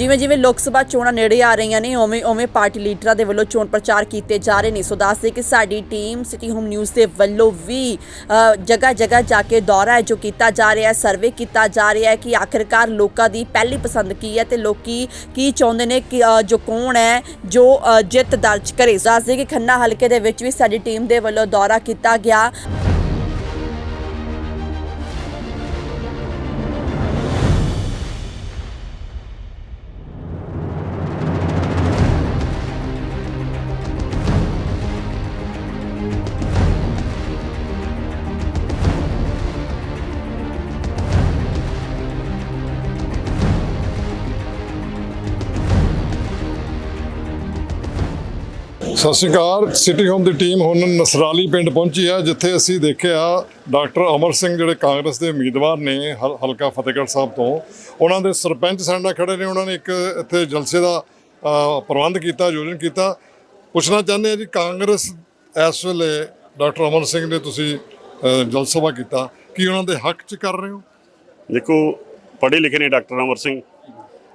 ਜਿਵੇਂ ਜਿਵੇਂ ਲੋਕ ਸਭਾ ਚੋਣਾਂ ਨੇੜੇ ਆ ਰਹੀਆਂ ਨੇ, ਉਵੇਂ ਉਵੇਂ ਪਾਰਟੀ ਲੀਡਰਾਂ ਦੇ ਵੱਲੋਂ ਚੋਣ ਪ੍ਰਚਾਰ ਕੀਤੇ ਜਾ ਰਹੇ ਨੇ। ਸੋ ਦੱਸਦੇ ਕਿ ਸਾਡੀ ਟੀਮ ਸਿਟੀ ਹੋਮ ਨਿਊਜ਼ ਦੇ ਵੱਲੋਂ ਵੀ ਜਗ੍ਹਾ ਜਗ੍ਹਾ ਜਾ ਕੇ ਦੌਰਾ ਹੈ ਜੋ ਕੀਤਾ ਜਾ ਰਿਹਾ ਹੈ, ਸਰਵੇ ਕੀਤਾ ਜਾ ਰਿਹਾ ਹੈ ਕਿ ਆਖਿਰਕਾਰ ਲੋਕਾਂ ਦੀ ਪਹਿਲੀ ਪਸੰਦ ਕੀ ਹੈ ਤੇ ਲੋਕੀ ਕੀ ਚਾਹੁੰਦੇ ਨੇ ਕਿ ਜੋ ਕੌਣ ਹੈ, ਜੋ ਜਿੱਤ ਦਰਜ ਕਰੇ। ਦੱਸਦੇ ਕਿ ਖੰਨਾ ਹਲਕੇ ਦੇ ਵਿੱਚ ਵੀ ਸਾਡੀ ਟੀਮ ਦੇ ਵੱਲੋਂ ਦੌਰਾ ਕੀਤਾ ਗਿਆ। ਸਤਿ ਸ਼੍ਰੀ ਅਕਾਲ। ਸਿਟੀ ਹੋਮ ਦੀ ਟੀਮ ਹੁਣ ਨਸਰਾਲੀ ਪਿੰਡ ਪਹੁੰਚੀ ਆ ਜਿੱਥੇ ਅਸੀਂ ਦੇਖਿਆ ਡਾਕਟਰ ਅਮਰ ਸਿੰਘ ਜਿਹੜੇ ਕਾਂਗਰਸ ਦੇ ਉਮੀਦਵਾਰ ਨੇ ਹਲ- ਹਲਕਾ ਫਤਿਹਗੜ੍ਹ ਸਾਹਿਬ ਤੋਂ। ਉਹਨਾਂ ਦੇ ਸਰਪੰਚ ਸਾਡੇ ਖੜੇ ਨੇ ਉਹਨਾਂ ਨੇ ਇੱਕ ਇੱਥੇ ਜਲਸੇ ਦਾ ਪ੍ਰਬੰਧ ਕੀਤਾ ਆਯੋਜਨ ਕੀਤਾ। ਪੁੱਛਣਾ ਚਾਹੁੰਦੇ ਆ ਜੀ ਕਾਂਗਰਸ ਇਸ ਵੇਲੇ ਡਾਕਟਰ ਅਮਰ ਸਿੰਘ ਨੇ ਤੁਸੀਂ ਜਲਸਾ ਕੀਤਾ ਕੀ ਉਹਨਾਂ ਦੇ ਹੱਕ 'ਚ ਕਰ ਰਹੇ ਹੋ? ਦੇਖੋ ਪੜ੍ਹੇ ਲਿਖੇ ਨੇ ਡਾਕਟਰ ਅਮਰ ਸਿੰਘ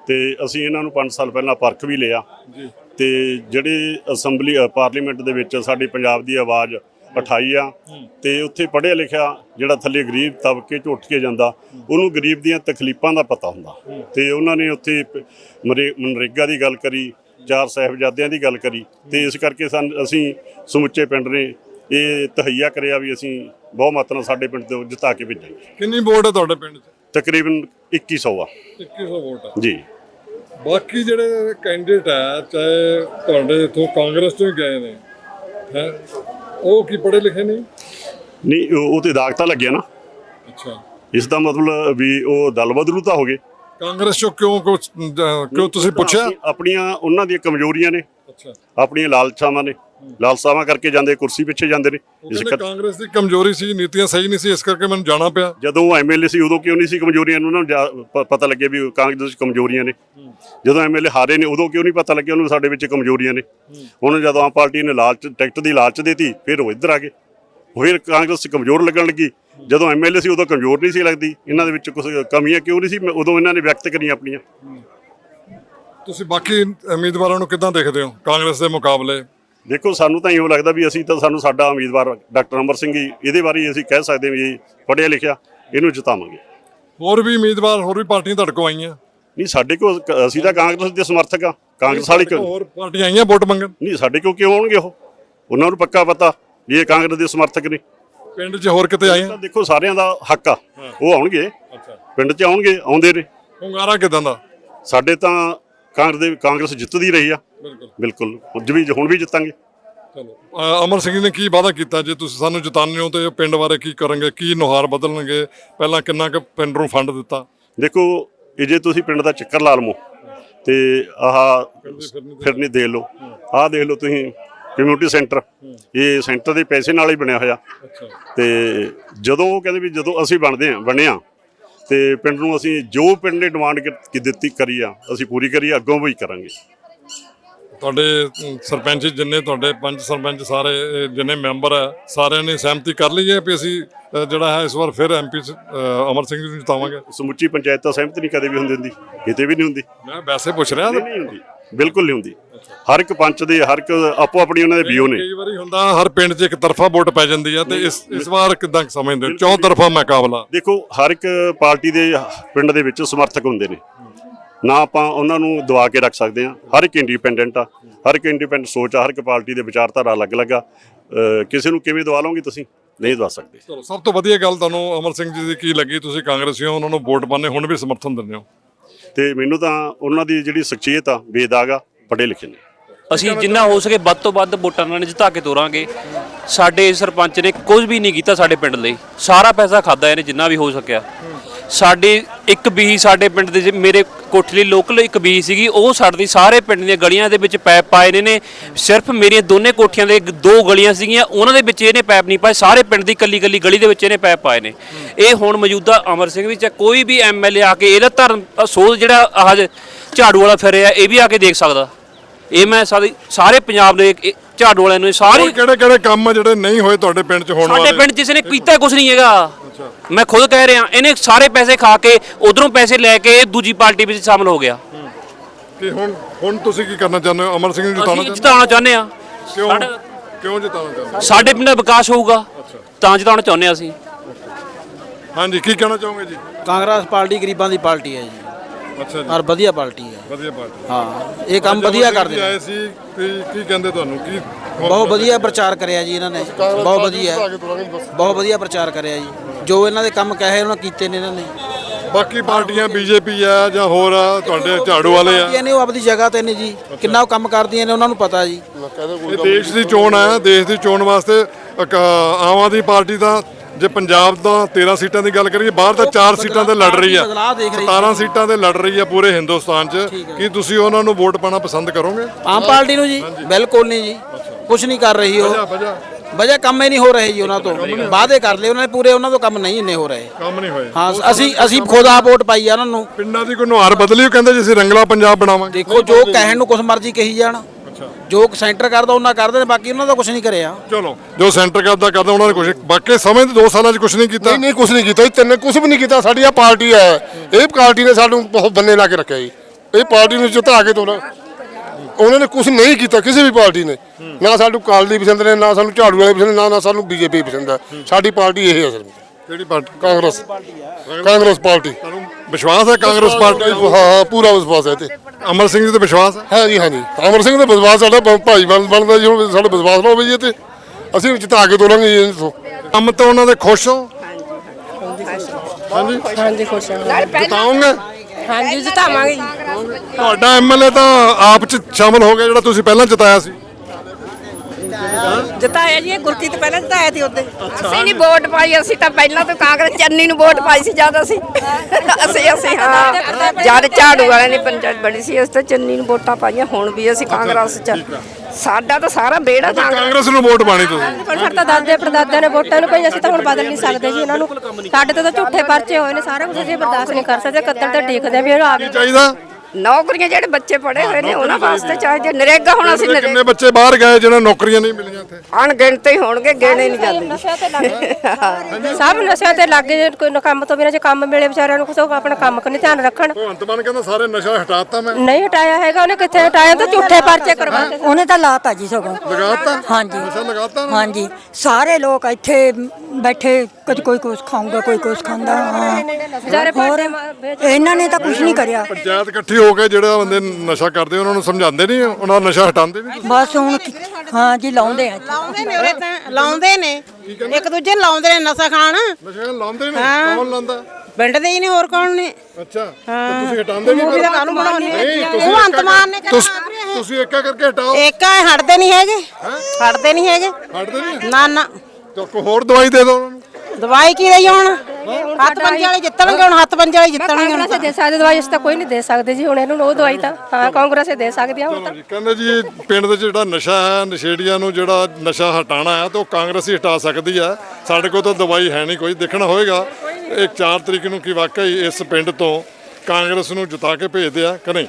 ਤੇ ਅਸੀਂ ਇਹਨਾਂ ਨੂੰ 5 ਸਾਲ ਪਹਿਲਾਂ ਪਰਖ ਵੀ ਲਿਆ। ਜੀ। ਤੇ ਜਿਹੜੇ ਅਸੈਂਬਲੀ ਪਾਰਲੀਮੈਂਟ ਦੇ ਵਿੱਚ ਸਾਡੀ ਪੰਜਾਬ ਦੀ ਆਵਾਜ਼ ਉਠਾਈ ਆ ਤੇ ਉੱਥੇ ਪੜ੍ਹਿਆ ਲਿਖਿਆ ਜਿਹੜਾ ਥੱਲੇ ਗਰੀਬ ਤਬਕੇ 'ਚ ਉੱਠ ਕੇ ਜਾਂਦਾ ਉਹਨੂੰ ਗਰੀਬ ਦੀਆਂ ਤਕਲੀਫਾਂ ਦਾ ਪਤਾ ਹੁੰਦਾ। ਤੇ ਉਹਨਾਂ ਨੇ ਉੱਥੇ ਮਨਰੇਗਾ ਦੀ ਗੱਲ ਕਰੀ ਚਾਰ ਸਾਹਿਬਜ਼ਾਦਿਆਂ ਦੀ ਗੱਲ ਕਰੀ ਤੇ ਇਸ ਕਰਕੇ ਸਾਨੂੰ ਅਸੀਂ ਸਮੁੱਚੇ ਪਿੰਡ ਨੇ ਇਹ ਤਹਈਆ ਕਰਿਆ ਵੀ ਅਸੀਂ ਬਹੁਤ ਮਾਤਰਾ ਸਾਡੇ ਪਿੰਡ ਤੋਂ ਜਿਤਾ ਕੇ ਭੇਜਾਂਗੇ। ਕਿੰਨੀ ਵੋਟ ਹੈ ਤੁਹਾਡੇ ਪਿੰਡ 'ਚ? ਤਕਰੀਬਨ 2100 ਆ। 2100 ਵੋਟ ਹੈ ਜੀ। ਬਾਕੀ ਜਿਹੜੇ ਕੈਂਡੀਡੇਟ ਹੈ ਚਾਹੇ ਤੁਹਾਡੇ ਇਥੋਂ ਕਾਂਗਰਸ ਤੋਂ ਹੀ ਗਏ ਨੇ ਹੈ ਉਹ ਕੀ ਪੜ੍ਹੇ ਲਿਖੇ ਨਹੀਂ ਨਹੀਂ ਉਹ ਉਹ ਤੇ ਦਾਗਤਾ ਲੱਗਿਆ ਨਾ। ਅੱਛਾ। ਇਸ ਦਾ ਮਤਲਬ ਵੀ ਉਹ ਦਲ ਬਦਲੂ ਤਾਂ ਹੋ ਗਏ। ਕਾਂਗਰਸ ਚੋਂ ਕਿਉਂ ਕੁਛ, ਅਹ, ਕਿਉਂ ਤੁਸੀਂ ਪੁੱਛਿਆ ਆਪਣੀ- ਆਪਣੀਆਂ ਉਹਨਾਂ ਦੀਆਂ ਕਮਜ਼ੋਰੀਆਂ ਨੇ। ਆਪਣੀਆਂ ਲਾਲਚਾਵਾਂ ਨੇ। ਲਾਲਸਾਵਾਂ ਕਰਕੇ ਜਾਂਦੇ ਕੁਰਸੀ ਪਿੱਛੇ ਜਾਂਦੇ ਨੇ। ਇਸ ਕਹਿੰਦੇ ਕਰ ਕਾਂਗਰਸ ਦੀ ਕਮਜ਼ੋਰੀ ਸੀ ਨੀਤੀਆਂ ਸਹੀ ਨਹੀਂ ਸੀ ਇਸ ਕਰਕੇ ਮੈਨੂੰ ਜਾਣਾ ਪਿਆ। ਜਦੋਂ ਐਮਐਲਏ ਸੀ ਉਦੋਂ ਕਿਉਂ ਨਹੀਂ ਸੀ ਕਮਜ਼ੋਰੀਆਂ ਨੂੰ ਉਹਨਾਂ ਨੂੰ ਪਤਾ ਲੱਗਿਆ ਵੀ ਕਾਂਗਰਸ ਵਿੱਚ ਕਮਜ਼ੋਰੀਆਂ ਨੇ। ਜਦੋਂ ਐਮਐਲਏ ਹਾਰੇ ਨੇ ਉਦੋਂ ਕਿਉਂ ਨਹੀਂ ਪਤਾ ਲੱਗਿਆ ਉਹਨੂੰ ਸਾਡੇ ਵਿੱਚ ਕਮਜ਼ੋਰੀਆਂ ਨੇ। ਹੁਣ ਜਦੋਂ ਆਮ ਪਾਰਟੀ ਨੇ ਲਾਲਚ ਟਿਕਟ ਦੀ ਲਾਲਚ ਦੇਤੀ ਫਿਰ ਉਹ ਇੱਧਰ ਆ ਗਏ। ਫਿਰ ਕਾਂਗਰਸ ਕਮਜ਼ੋਰ ਲੱਗਣ ਲੱਗੀ। ਜਦੋਂ ਐਮਐਲਏ ਸੀ ਉਦੋਂ ਕਮਜ਼ੋਰ ਨਹੀਂ ਸੀ ਲੱਗਦੀ। ਇਹਨਾਂ ਦੇ ਵਿੱਚ ਕੁਝ ਕਮੀਆਂ ਕਿਉਂ ਨਹੀਂ ਸੀ? ਉਦੋਂ ਇਹਨਾਂ ਨੇ ਵਿਅਕਤ ਕਰੀਆਂ ਆਪਣੀਆਂ। ਤੁਸੀਂ ਬਾਕੀ ਉਮੀਦਵਾਰਾਂ ਨੂੰ ਕਿੱਦਾਂ ਦੇਖਦੇ ਹੋ ਕਾਂਗਰਸ ਦੇ ਮੁਕਾਬਲੇ? ਦੇਖੋ ਸਾਨੂੰ ਤਾਂ ਇਹੋ ਲੱਗਦਾ ਵੀ ਅਸੀਂ ਤਾਂ ਸਾਨੂੰ ਸਾਡਾ ਉਮੀਦਵਾਰ ਡਾਕਟਰ ਅਮਰ ਸਿੰਘ ਹੀ ਇਹਦੇ ਬਾਰੇ ਅਸੀਂ ਕਹਿ ਸਕਦੇ ਹਾਂ ਵੀ ਪੜ੍ਹਿਆ ਲਿਖਿਆ ਇਹਨੂੰ ਜਿਤਾਵਾਂਗੇ। ਹੋਰ ਵੀ ਉਮੀਦਵਾਰ ਹੋਰ ਵੀ ਪਾਰਟੀਆਂ ਤੁਹਾਡੇ ਕੋਲ ਆਈਆਂ? ਨਹੀਂ ਸਾਡੇ ਕੋਲ ਕ- ਅਸੀਂ ਤਾਂ ਕਾਂਗਰਸ ਦੇ ਸਮਰਥਕ ਆ ਕਾਂਗਰਸ ਵਾਲੀ ਕਿਉਂ? ਹੋਰ ਪਾਰਟੀਆਂ ਆਈਆਂ ਵੋਟ ਮੰਗਣ? ਨਹੀਂ ਸਾਡੇ ਕੋਲ ਕਿਉਂ ਆਉਣਗੇ ਉਹ? ਉਹਨਾਂ ਨੂੰ ਪੱਕਾ ਪਤਾ ਵੀ ਇਹ ਕਾਂਗਰਸ ਦੇ ਸਮਰਥਕ ਨੇ। ਪਿੰਡ 'ਚ ਹੋਰ ਕਿਤੇ ਆਈਆਂ? ਤਾਂ ਦੇਖੋ ਸਾਰਿਆਂ ਦਾ ਹੱਕ ਆ ਉਹ ਆਉਣਗੇ। ਅੱਛਾ। ਪਿੰਡ 'ਚ ਆਉਣਗੇ ਆਉਂਦੇ ਨੇ। ਹੁੰਗਾਰਾ ਕਿਦਾਂ ਦਾ? ਸਾਡੇ ਤਾਂ ਕਾਂਗਰਸ ਦੇ ਕਾਂਗਰਸ ਜਿੱਤਦੀ ਰਹੀ ਆ। ਬਿਲਕੁਲ। ਬਿਲਕੁਲ। ਅੱਜ ਵੀ ਹੁਣ ਵੀ ਜਿੱਤਾਂਗੇ। ਚਲੋ। ਅ, ਅਮਰ ਸਿੰਘ ਨੇ ਕੀ ਵਾਅਦਾ ਕੀਤਾ? ਜੇ ਤੁਸੀਂ ਸਾਨੂੰ ਜਿਤਾਉਂਦੇ ਹੋ ਤੇ ਪਿੰਡ ਬਾਰੇ ਕੀ ਕਰਨਗੇ? ਕੀ ਨੁਹਾਰ ਬਦਲਣਗੇ? ਪਹਿਲਾਂ ਕਿੰਨਾ ਕੁ ਪਿੰਡ ਨੂੰ ਫੰਡ ਦਿੱਤਾ? ਦੇਖੋ ਇਹ ਜੇ ਤੁਸੀਂ ਪਿੰਡ ਦਾ ਚੱਕਰ ਲਾ ਲਵੋ ਤੇ ਆਹ ਫਿਰਨੀ ਦੇ ਲਓ। ਆਹ ਦੇਖ ਲਓ ਤੁਸੀਂ ਕਮਿਊਨਿਟੀ ਸੈਂਟਰ ਇਹ ਸੈਂਟਰ ਦੇ ਪੈਸੇ ਨਾਲ ਹੀ ਬਣਿਆ ਹੋਇਆ। ਅੱਛਾ। ਤੇ ਜਦੋਂ ਉਹ ਕਹਿੰਦੇ ਵੀ ਜਦੋਂ ਅਸੀਂ ਬਣਦੇ ਆ ਬਣਿਆ ਤੇ ਪਿੰਡ ਨੂੰ ਅਸੀਂ ਜੋ ਪਿੰਡ ਨੇ ਡਿਮਾਂਡ ਕੀ ਦਿੱਤੀ ਕਰੀ ਆ ਅਸੀਂ ਪੂਰੀ ਕਰੀ ਆ, ਅੱਗੋਂ ਵੀ ਕਰਾਂਗੇ। ਤੁਹਾਡੇ ਅਮ, ਸਰਪੰਚ ਜਿੰਨੇ ਤੁਹਾਡੇ ਪੰਜ ਸਰਪੰਚ ਸਾਰੇ ਇਹ ਜਿੰਨੇ ਮੈਂਬਰ ਆ ਸਾਰਿਆਂ ਨੇ ਸਹਿਮਤੀ ਕਰ ਲਈ ਹੈ ਵੀ ਅਸੀਂ ਅ, ਜਿਹੜਾ ਹੈ ਇਸ ਵਾਰ ਫਿਰ ਐਮਪੀ ਅਮਰ ਸਿੰਘ ਜੀ ਨੂੰ ਜਿਤਾਵਾਂਗੇ? ਸਮੁੱਚੀ ਪੰਚਾਇਤ ਤਾਂ ਸਹਿਮਤ ਨਹੀਂ ਕਦੇ ਵੀ ਹੁੰਦੀ ਹੁੰਦੀ ਕਿਤੇ ਵੀ ਨਹੀਂ ਹੁੰਦੀ। ਮੈਂ ਵੈਸੇ ਪੁੱਛ ਰਿਹਾ ਨਹੀਂ ਹੁੰਦੀ। ਬਿਲਕੁਲ ਨਹੀਂ ਹੁੰਦੀ। ਹਰ ਇੱਕ ਪੰਚ ਦੇ ਹਰ ਇੱਕ ਆਪੋ ਆਪਣੀ ਉਹਨਾਂ ਦੇ ਵੀਓ ਨੇ। ਕਈ ਵਾਰੀ ਹੁੰਦਾ ਹਰ ਪਿੰਡ 'ਚ ਇੱਕ ਤਰਫਾ ਵੋਟ ਪੈ ਜਾਂਦੀ ਆ ਤੇ ਇਸ ਇਸ ਵਾਰ ਕਿਦਾਂ ਸਮਝਦੇ ਹੋ? ਚੌ ਤਰਫਾ ਮੁਕਾਬਲਾ। ਦੇਖੋ ਹਰ ਇੱਕ ਪਾਰਟੀ ਦੇ ਪਿੰਡ ਦੇ ਵਿੱਚ ਸਮਰਥਕ ਹੁੰਦੇ ਨੇ। ਨਾ ਆਪਾਂ ਉਹਨਾਂ ਨੂੰ ਦਵਾ ਕੇ ਰੱਖ ਸਕਦੇ ਹਾਂ। ਹਰ ਇੱਕ ਇੰਡੀਪੈਂਡੈਂਟ ਆ ਹਰ ਇੱਕ ਇੰਡੀਪੈਂਡੈਂਟ ਸੋਚ ਆ ਹਰ ਇੱਕ ਪਾਰਟੀ ਦੇ ਵਿਚਾਰਧਾਰਾ ਅਲੱਗ-ਅਲੱਗ ਆ। ਕਿਸੇ ਨੂੰ ਕਿਵੇਂ ਦਵਾ ਲਓਗੇ ਤੁਸੀਂ? ਨਹੀਂ ਦਵਾ ਸਕਦੇ। ਚਲੋ ਸਭ ਤੋਂ ਵਧੀਆ ਗੱਲ ਤੁਹਾਨੂੰ ਅਮਰ ਸਿੰਘ ਜੀ ਦੀ ਕੀ ਲੱਗੀ? ਤੁਸੀਂ ਕਾਂਗਰਸੀ ਹੋ ਉਹਨਾਂ ਨੂੰ ਵੋਟ ਪਾਣੇ ਹੁਣ ਵੀ ਸਮਰਥਨ ਦਿੰਦੇ ਹੋ। ਤੇ ਮੈਨੂੰ ਤਾਂ ਉਹਨਾਂ ਦੀ ਜਿਹੜੀ ਸ਼ਖਸੀਅਤ ਆ, ਬੇਦਾਗ ਆ, ਪੜ੍ਹੇ ਲਿਖੇ ਨੇ। ਅਸੀਂ ਜਿੰਨਾ ਹੋ ਸਕੇ ਵੱਧ ਤੋਂ ਵੱਧ ਵੋਟਾਂ ਨਾਲ ਜਿਤਾ ਕੇ ਤੋਰਾਂਗੇ। ਸਾਡੇ ਸਰਪੰਚ ਨੇ ਕੁਝ ਵੀ ਨਹੀਂ ਕੀਤਾ ਸਾਡੇ ਪਿੰਡ ਲਈ। ਸਾਰਾ ਪੈਸਾ ਖਾਦਾ ਇਹਨੇ, ਜਿੰਨਾ ਵੀ ਹੋ ਸਕਿਆ। ਸਾਡੀ ਇੱਕ ਬੀ ਸਾਡੇ ਪਿੰਡ ਦੇ ਜੇ, ਮੇਰੇ ਕੋਠਲੀ ਲੋਕਲ ਇੱਕ ਬੀ ਸੀਗੀ, ਉਹ ਸਾਡੀ ਸਾਰੇ ਪਿੰਡ ਦੀਆਂ ਗਲੀਆਂ ਦੇ ਵਿੱਚ ਪੈਪ ਪਾਏ ਨੇ ਨੇ ਸਿਰਫ ਮੇਰੀਆਂ ਦੋਨੇ ਕੋਠੀਆਂ ਦੇ ਦੋ ਗਲੀਆਂ ਸੀਗੀਆਂ, ਉਹਨਾਂ ਦੇ ਵਿੱਚ ਇਹਨੇ ਪੈਪ ਨਹੀਂ ਪਾਏ, ਸਾਰੇ ਪਿੰਡ ਦੀ ਕੱਲੀ ਕੱਲੀ ਗਲੀ ਦੇ ਵਿੱਚ ਇਹਨੇ ਪੈਪ ਪਾਏ ਨੇ। ਇਹ ਹੁਣ ਮੌਜੂਦਾ ਅਮਰ ਸਿੰਘ ਵਿੱਚ ਕੋਈ ਵੀ ਐਮਐਲਏ ਆ ਕੇ ਇਹਦਾ ਧਰਮ ਸੋਧ ਜਿਹੜਾ ਆਹ ਝਾੜੂ ਵਾਲਾ ਫਿਰਿਆ ਇਹ ਵੀ ਆ ਕੇ ਦੇਖ ਸਕਦਾ। ਇਹ ਮੈਂ ਸਾਰੀ, ਸਾਰੇ ਪੰਜਾਬ ਦੇ ਇਹ ਝਾੜੂ ਵਾਲਿਆਂ ਨੂੰ ਸਾਰੇ ਕਿਹੜੇ ਕਿਹੜੇ ਕੰਮ ਆ ਜਿਹੜੇ ਨਹੀਂ ਹੋਏ ਤੁਹਾਡੇ ਪਿੰਡ 'ਚ ਹੋਣ ਸਾਡੇ ਵਾਲੇ? ਪਿੰਡ ਜਿਸ ਨੇ ਕੀਤਾ ਕੁਝ ਨਹੀਂ ਹੈਗਾ। ਮੈਂ ਖੁਦ ਕਹਿ ਰਿਹਾ ਇਹਨੇ ਸਾਰੇ ਪੈਸੇ ਖਾ ਕੇ ਉਧਰੋਂ ਪੈਸੇ ਲੈ ਕੇ ਦੂਜੀ ਪਾਰਟੀ ਵਿੱਚ ਸ਼ਾਮਲ ਹੋ ਗਿਆ। ਕਿ ਹੁਣ ਹੁਣ ਤੁਸੀਂ ਕੀ ਕਰਨਾ ਚਾਹੁੰਦੇ ਹੋ? ਅਮਰ ਸਿੰਘ ਨੂੰ ਜਿਤਾਉਣਾ ਅਸੀਂ ਚਾਹੁੰਦੇ ਜਿਤਾਉਣਾ ਚਾਹੁੰਦੇ ਆ ਹੋ? ਕਿਉਂ ਸਾਡਾ- ਕਿਉਂ ਜਿਤਾਉਣਾ ਚਾਹੁੰਦੇ ਹੋ? ਸਾਡੇ ਪਿੰਡ ਦਾ ਵਿਕਾਸ ਹੋਊਗਾ ਤਾਂ ਜਿਤਾਉਣਾ ਚਾਹੁੰਦੇ ਆ ਅਸੀਂ। ਹਾਂਜੀ ਕੀ ਕਹਿਣਾ ਚਾਹੋਗੇ ਜੀ? ਕਾਂਗਰਸ ਪਾਰਟੀ ਗਰੀਬਾਂ ਦੀ ਪਾਰਟੀ ਹੈ ਜੀ। ਅੱਛਾ ਜੀ। ਔਰ ਵਧੀਆ ਪਾਰਟੀ ਹੈ। ਵਧੀਆ ਪਾਰਟੀ। ਹਾਂ ਇਹ ਕੰਮ ਵਧੀਆ ਕਰਦੇ ਨੇ। ਆਏ ਸੀ ਕੀ ਕੀ ਕਹਿੰਦੇ ਤੁਹਾਨੂੰ? ਕੀ ਬਹੁਤ ਵਧੀਆ ਪ੍ਰਚਾਰ ਕਰਿਆ ਜੀ ਇਹਨਾਂ ਨੇ। ਬਹੁਤ ਵਧੀਆ। ਬਹੁਤ ਵਧੀਆ ਪ੍ਰਚਾਰ ਕਰਿਆ ਜੀ। ਜੋ ਇਹਨਾਂ ਦੇ ਕੰਮ ਕਹੇ ਉਹਨਾਂ ਕੀਤੇ ਨੇ ਇਹਨਾਂ ਨੇ। ਬਾਕੀ ਪਾਰਟੀਆਂ ਬੀਜੇਪੀ ਆ ਜਾਂ ਹੋਰ ਆ ਤੁਹਾਡੇ ਝਾੜੂ ਵਾਲੇ ਆ। ਨੇ ਉਹ ਆਪਣੀ ਜਗ੍ਹਾ ਤੇ ਨੇ ਜੀ। ਕਿੰਨਾ ਉਹ ਕੰਮ ਕਰਦੀਆਂ ਨੇ ਉਹਨਾਂ ਨੂੰ ਪਤਾ ਜੀ। ਇਹ ਦੇਸ਼ ਦੀ ਚੋਣ ਹੈ ਦੇਸ਼ ਦੀ ਚੋਣ ਵਾਸਤੇ ਆਮ ਆਦਮੀ ਪਾਰਟੀ ਦਾ ਜੇ ਪੰਜਾਬ ਦਾ 13 ਸੀਟਾਂ ਦੀ ਗੱਲ ਕਰੀਏ ਬਾਹਰ ਤਾਂ 4 ਸੀਟਾਂ ਤੇ ਲੜ ਰਹੀ ਆ। ਬਦਲਾਅ ਦੇਖ ਰਹੀ 17 ਸੀਟਾਂ ਤੇ ਲੜ ਰਹੀ ਆ ਪੂਰੇ ਹਿੰਦੁਸਤਾਨ 'ਚ। ਕੀ ਤੁਸੀਂ ਉਹਨਾਂ ਨੂੰ ਵੋਟ ਪਾਣਾ ਪਸੰਦ ਕਰੋਗੇ? ਆਮ ਪਾਰਟੀ ਨੂੰ ਜੀ ਬਿਲਕੁਲ ਨਹੀਂ ਜੀ। ਕੁਝ ਨਹੀਂ ਕਰ ਰਹੀ ਉਹ। ਵਜ੍ਹਾ ਕੰਮ ਹੀ ਨਹੀਂ ਹੋ ਰਹੇ ਜੀ ਉਹਨਾਂ ਤੋਂ। ਵਾਅਦੇ ਕਰ ਲਏ ਉਹਨਾਂ ਨੇ ਪੂਰੇ ਉਹਨਾਂ ਤੋਂ ਕੰਮ ਨਹੀਂ ਇੰਨੇ ਹੋ ਰਹੇ। ਕੰਮ ਨਹੀਂ ਹੋਏ। ਹਾਂ ਅਸੀਂ ਅਸੀਂ ਖੁਦ ਆ ਵੋਟ ਪਾਈ ਆ ਉਹਨਾਂ ਨੂੰ। ਪਿੰਡਾਂ ਦੀ ਕੋਈ ਨੁਹਾਰ ਬਦਲੀ ਉਹ ਕਹਿੰਦੇ ਜੀ ਅਸੀਂ ਰੰਗਲਾ ਪੰਜਾਬ ਬਣਾਵਾਂਗੇ। ਦੇਖੋ ਜੋ ਕਹਿਣ ਨੂੰ ਕੁਛ ਮਰਜ਼ੀ ਕਹੀ ਜਾਣ। ਜੋ ਸੈਂਟਰ ਕਰਦਾ ਉਹਨਾਂ ਕਰਦੇ ਨੇ ਬਾਕੀ ਉਹਨਾਂ ਦਾ ਕੁਝ ਨਹੀਂ ਕਰਿਆ। ਚਲੋ ਜੋ ਸੈਂਟਰ ਕਰਦਾ ਕਰਦਾ ਉਹਨਾਂ ਨੇ ਕੁਝ ਬਾਕੀ ਸਮੇਂ ਤੇ 2 ਸਾਲਾਂ 'ਚ ਕੁਝ ਨਹੀਂ ਕੀਤਾ। ਨਹੀਂ ਨਹੀਂ ਕੁਝ ਨਹੀਂ ਕੀਤਾ। ਜੀ ਤਿੰਨ ਕੁਝ ਵੀ ਨਹੀਂ ਕੀਤਾ। ਸਾਡੀ ਆ ਪਾਰਟੀ ਹੈ। ਇਹ ਪਾਰਟੀ ਨੇ ਸਾਨੂੰ ਬਹੁਤ ਬੰਨੇ ਲਾ ਕੇ ਰੱਖਿਆ ਜੀ। ਇਹ ਪਾਰਟੀ ਨੂੰ ਜਿਤਾ ਕੇ ਤੋਲਾ। ਉਹਨਾਂ ਨੇ ਕੁਝ ਨਹੀਂ ਕੀਤਾ ਕਿਸੇ ਵੀ ਪਾਰਟੀ ਨੇ। ਨਾ ਸਾਨੂੰ ਕਾਲਦੀ ਪਸੰਦ ਨੇ ਨਾ ਸਾਨੂੰ ਝਾੜੂ ਵਾਲੇ ਪਸੰਦ ਨਾ ਨਾ ਸਾਨੂੰ ਬੀਜੇਪੀ ਪਸੰਦ ਹੈ। ਸਾਡੀ ਪਾਰਟੀ ਇਹ ਹੈ ਅਸਲ ਵਿੱਚ। ਕਿਹੜੀ ਪਾਰਟੀ? ਕਾਂਗਰਸ। ਕਾਂਗਰਸ ਪਾਰਟੀ। ਤੁਹਾਨੂੰ ਵਿਸ਼ਵਾਸ ਹੈ ਕਾਂਗਰਸ ਪਾਰਟੀ? ਹਾਂ ਹਾਂ ਪੂਰਾ ਵਿਸ਼ਵਾਸ ਹੈ ਤੇ ਅਮਰ ਸਿੰਘ ਜੀ ਤੇ ਵਿਸ਼ਵਾਸ ਹੈ? ਹਾਂ ਜੀ ਹਾਂ ਜੀ ਅਮਰ ਸਿੰਘ ਦਾ ਵਿਸ਼ਵਾਸ ਸਾਡਾ ਭਾਈ ਬਣ- ਬਣਦਾ ਜੀ ਹੁਣ ਸਾਡਾ ਵਿਸ਼ਵਾਸ ਨਾ ਹੋਵੇ ਜੀ ਇਹ ਤੇ ਅਸੀਂ ਵੀ ਜਿਤਾ ਕੇ ਤੋਲਾਂਗੇ ਜੀ ਇਹਨੂੰ ਕੰਮ ਤੋਂ ਉਹਨਾਂ ਦੇ ਖੁਸ਼ ਹੋ? ਹਾਂਜੀ। ਹਾਂਜੀ ਖੁਸ਼ ਹਾਂ। ਜਿਤਾਉਂਗੇ ਹਾਂਜੀ ਜਿਤਾਵਾਂਗੇ ਤੁਹਾਡਾ ਐਮਐਲਏ ਤਾਂ ਆਪ ਚ ਸ਼ਾਮਲ ਹੋ ਗਿਆ ਜਿਹੜਾ ਤੁਸੀਂ ਪਹਿਲਾਂ ਜਿਤਾਇਆ ਸੀ। ਜਿਤਾਇਆ ਜੀ ਇਹ ਗੁਰਕੀਤ ਪਹਿਲਾਂ ਜਿਤਾਇਆ ਸੀ ਉਹਦੇ। ਅਸੀਂ ਨਹੀਂ ਵੋਟ ਪਾਈ ਅਸੀਂ ਤਾਂ ਪਹਿਲਾਂ ਤੋਂ ਕਾਂਗਰਸ ਚੰਨੀ ਨੂੰ ਵੋਟ ਪਾਈ ਸੀ ਜਦ ਅਸੀਂ। ਅਸੀਂ ਅਸੀਂ ਹਾਂ। ਜਦ ਝਾੜੂ ਵਾਲਿਆਂ ਨੇ ਪੰਚਾਇਤ ਬਣੀ ਸੀ ਅਸੀਂ ਤਾਂ ਚੰਨੀ ਨੂੰ ਵੋਟਾਂ ਪਾਈਆਂ ਹੁਣ ਵੀ ਅਸੀਂ ਕਾਂਗਰਸ ਚ ਸਾਡਾ ਤਾਂ ਸਾਰਾ ਬੇੜਾ ਕਾਂਗਰਸ ਕਾਂਗਰਸ ਨੂੰ ਵੋਟ ਪਾਣੀ ਤੁਸੀਂ। ਪਰ ਸਾਡੇ ਤਾਂ ਦਾਦੇ ਪੜਦਾਦਿਆਂ ਨੇ ਵੋਟਾਂ ਨੂੰ ਕੋਈ ਅਸੀਂ ਤਾਂ ਹੁਣ ਬਦਲ ਨਹੀਂ ਸਕਦੇ ਜੀ ਇਹਨਾਂ ਨੂੰ। ਸਾਡੇ ਤੇ ਤਾਂ ਝੂਠੇ ਪਰਚੇ ਹੋਏ ਨੇ ਸਾਰਾ ਕੁਝ ਅਸੀਂ ਬਰਦਾਸ਼ਤ ਨਹੀਂ ਕਰ ਸਕਦੇ ਕਦੋਂ ਤੇ ਦੇਖਦੇ ਆ ਵੀ ਇਹ ਆ ਕੀ ਚਾਹੀਦਾ? ਨੌਕਰੀਆਂ ਜਿਹੜੇ ਬੱਚੇ ਪੜੇ ਹੋਏ ਨੇ ਉਹਨਾਂ ਵਾਸਤੇ ਚਾਹੀਦੇ ਨਰੇਗਾ ਹੁਣ ਅਸੀਂ ਕਿੰਨੇ ਨਰੇਗਾ ਬੱਚੇ ਬਾਹਰ ਗਏ ਜਿਹਨਾਂ ਨੂੰ ਨੌਕਰੀਆਂ ਨਹੀਂ ਮਿਲੀਆਂ ਇੱਥੇ? ਅਣਗਿਣਤ ਹੀ ਹੋਣਗੇ ਗਿਣੇ ਨਹੀਂ ਜਾਂਦੇ। ਨਸ਼ਿਆਂ ਤੇ ਲੱਗ ਸਭ ਨਸ਼ਿਆਂ ਤੇ ਲੱਗ ਕੋਈ ਨਾ ਕੰਮ ਤੋਂ ਬਿਨਾਂ ਜੇ ਕੰਮ ਮਿਲੇ ਵਿਚਾਰਿਆਂ ਨੂੰ ਕੁਛ ਉਹ ਆਪਣਾ ਕੰਮ ਕਰਨੀ ਧਿਆਨ ਰੱਖਣ। ਭਗਵੰਤ ਮਾਨ ਕਹਿੰਦਾ ਸਾਰੇ ਨਸ਼ਾ ਹਟਾਤਾ ਮੈਂ। ਨਹੀਂ ਹਟਾਇਆ ਹੈਗਾ ਉਹਨੇ ਕਿੱਥੇ ਹਟਾਇਆ? ਤਾਂ ਝੂਠੇ ਪਰਚੇ ਕਰਵਾਤੇ ਉਹਨੇ ਤਾਂ ਲਾਤਾ ਜੀ ਸਗੋਂ। ਲਗਾਤਾ? ਹਾਂਜੀ। ਨਸ਼ਾ ਲਗਾਤਾ ਨਾ? ਹਾਂਜੀ। ਸਾਰੇ ਲੋਕ ਇੱਥੇ ਬੈਠੇ ਕਦੇ ਕੋਈ ਕੁਛ ਖਾਊਗਾ ਕੋਈ ਕੁਛ ਖਾਂਦਾ ਹਾਂ। ਵਿਚਾਰੇ ਹੋਰ ਇਹਨਾਂ ਨੇ ਤਾਂ ਕੁਝ ਨਹੀਂ ਕਰਿਆ। ਪੰਚਾਇਤ ਇਕੱਠੀ ਹੋ ਕੇ ਜਿਹੜਾ ਬੰਦੇ ਨਸ਼ਾ ਕਰਦੇ ਉਹਨਾਂ ਨੂੰ ਸਮਝਾਉਂਦੇ ਨਹੀਂ ਉਹਨਾਂ ਦਾ ਨਸ਼ਾ ਹਟਾਉਂਦੇ ਨਹੀਂ ਬਸ ਹੁਣ ਕੀ- ਹਾਂ ਜੀ ਲਾਉਂਦੇ ਆ। ਲਾਉਂਦੇ ਨੇ ਉਰੇ ਤਾਂ ਲਾਉਂਦੇ ਨੇ। ਇੱਕ ਦੂਜੇ ਨੂੰ ਲਾਉਂਦੇ ਨੇ ਨਸ਼ਾ ਖਾਣ। ਨਸ਼ਾ ਲਾਉਂਦੇ ਨੇ? ਹਾਂ। ਕੌਣ ਲਾਉਂਦਾ? ਪਿੰਡ ਦੇ ਹੀ ਨੇ ਹੋਰ ਕੌਣ ਨੇ? ਅੱਛਾ। ਤਾਂ ਤੁਸੀਂ ਹਟਾਉਂਦੇ ਨਹੀਂ ਮੂਵੀ ਦਾ ਫਿਰ? ਕਾਨੂੰਨ ਬਣਾਉਣੇ ਨਹੀਂ। ਤੁਸੀਂ ਭਗਵੰਤ ਏਕਾ- ਮਾਨ ਨੇ ਤੁਸ- ਕਰਨਾ ਤੁਸੀਂ ਏਕਾ ਕਰਕੇ ਹਟਾਓ। ਏਕਾ ਹਟਦੇ ਨਹੀਂ ਹੈਗੇ। ਹਟਦੇ ਨਹੀਂ ਹੈਗੇ। ਹਟਦੇ ਨਹੀਂ? ਨਾ ਨਾ। ਤਾਂ ਕੋਈ ਹੋਰ ਦਵਾਈ ਦੇ ਦਿਓ ਉਹਨਾਂ ਨੂੰ। ਦਵਾਈ ਕੀ ਰਹੀ ਹੁਣ? ਹੱਥ ਪੰਜੇ ਵਾਲੇ ਜਿੱਤਣਗੇ ਹੁਣ ਹੱਥ ਪੰਜੇ ਵਾਲੇ ਜਿੱਤਣਗੇ ਹੁਣ ਕਾਂਗਰਸ ਦੇ ਸਕਦੇ ਦਵਾਈ ਇਸ ਤਾਂ ਕੋਈ ਨਹੀਂ ਦੇ ਸਕਦੇ ਜੀ ਹੁਣ ਇਹਨੂੰ ਉਹ ਦਵਾਈ ਤਾਂ। ਹਾਂ ਕਾਂਗਰਸ ਦੇ ਸਕਦੀ ਆ ਹੁਣ ਤਾਂ। ਕਹਿੰਦੇ ਜੀ ਪਿੰਡ ਦੇ 'ਚ ਜਿਹੜਾ ਨਸ਼ਾ ਹੈ ਨਸ਼ੇੜੀਆਂ ਨੂੰ ਜਿਹੜਾ ਨਸ਼ਾ ਹਟਾਣਾ ਹੈ ਤਾਂ ਉਹ ਕਾਂਗਰਸ ਹੀ ਹਟਾ ਸਕਦੀ ਹੈ। ਸਾਡੇ ਕੋਲ ਤਾਂ ਦਵਾਈ ਹੈ ਨਹੀਂ ਕੋਈ ਦੇਖਣਾ ਹੋਏਗਾ। ਇਹ 4 ਤਰੀਕ ਨੂੰ ਕੀ ਵਾਕਈ ਇਸ ਪਿੰਡ ਤੋਂ ਕਾਂਗਰਸ ਨੂੰ ਜਿਤਾ ਕੇ ਭੇਜਦੇ ਆ ਕਿ ਨਹੀਂ?